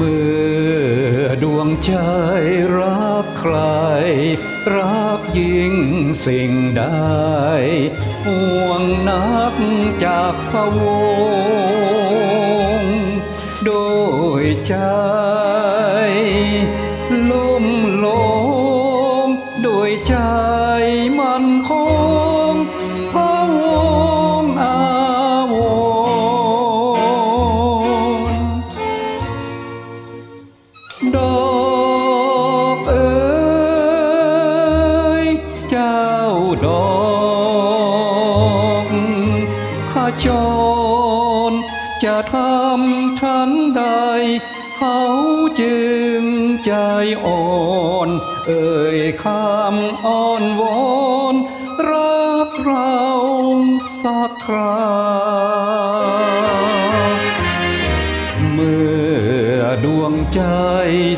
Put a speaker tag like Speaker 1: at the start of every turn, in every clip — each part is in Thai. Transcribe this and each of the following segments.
Speaker 1: มือดวงใจรักใคร รักยิ่งสิ่งใดห่วงนักจากพะวง โดยใจลมลงโดยใจมันคง จร จะทำฉันใด เขาจึงใจอ่อน เอ่ยคำอ้อนวอนรักเราสักคราเมื่อดวงใจ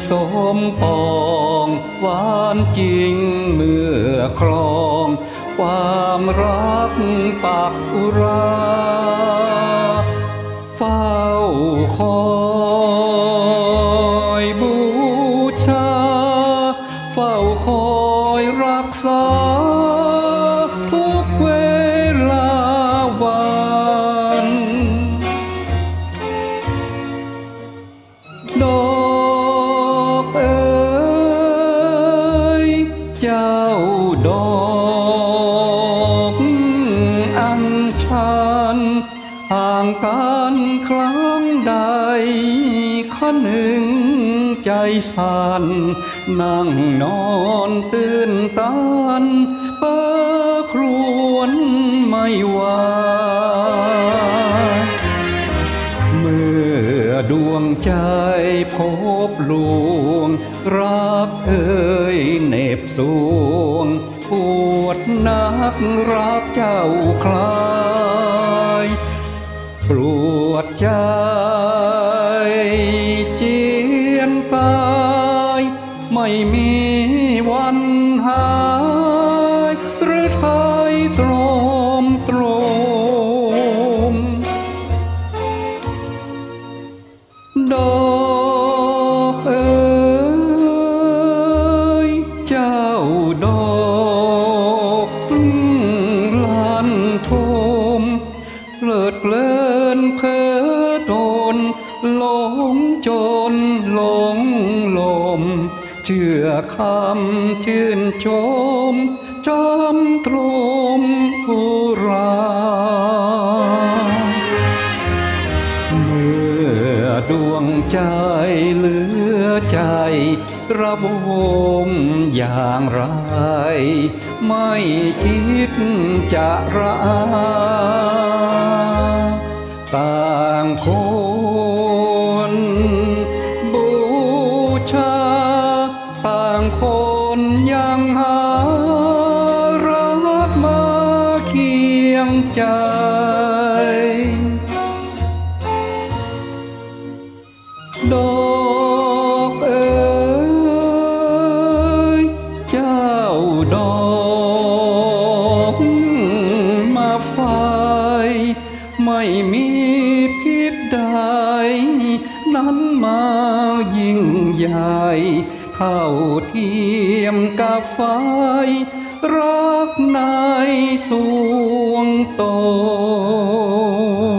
Speaker 1: สมปอง หวานจริงเมื่อครอง ความรักปากอุราเฝ้าคอยบูชา เฝ้าคอยรักษาทุกเวลาวัน อัญชันห่างกันครั้งใดข้หนึ่งใจสั่นนั่งนอนตื่นตันเป้อครวนไม่ไหวเมื่อดวงใจพบลวง รักเอ่ยเหน็บสวงปวดนักรักเจ้าคลา ปวดใจ เพ้อตนหลงจนหลงลม เชื่อคำชื่นชมจำตรมอุราเมื่อดวงใจเหลือใจ ระบมอย่างไร ไม่คิดจะระอา ต่างคนบูชา ต่างคนยังหารักมาเคียงใจ ไม่มีพิษใด นั้นมายิ่งใหญ่เท่าเทียมกับไฟรักในสวงตน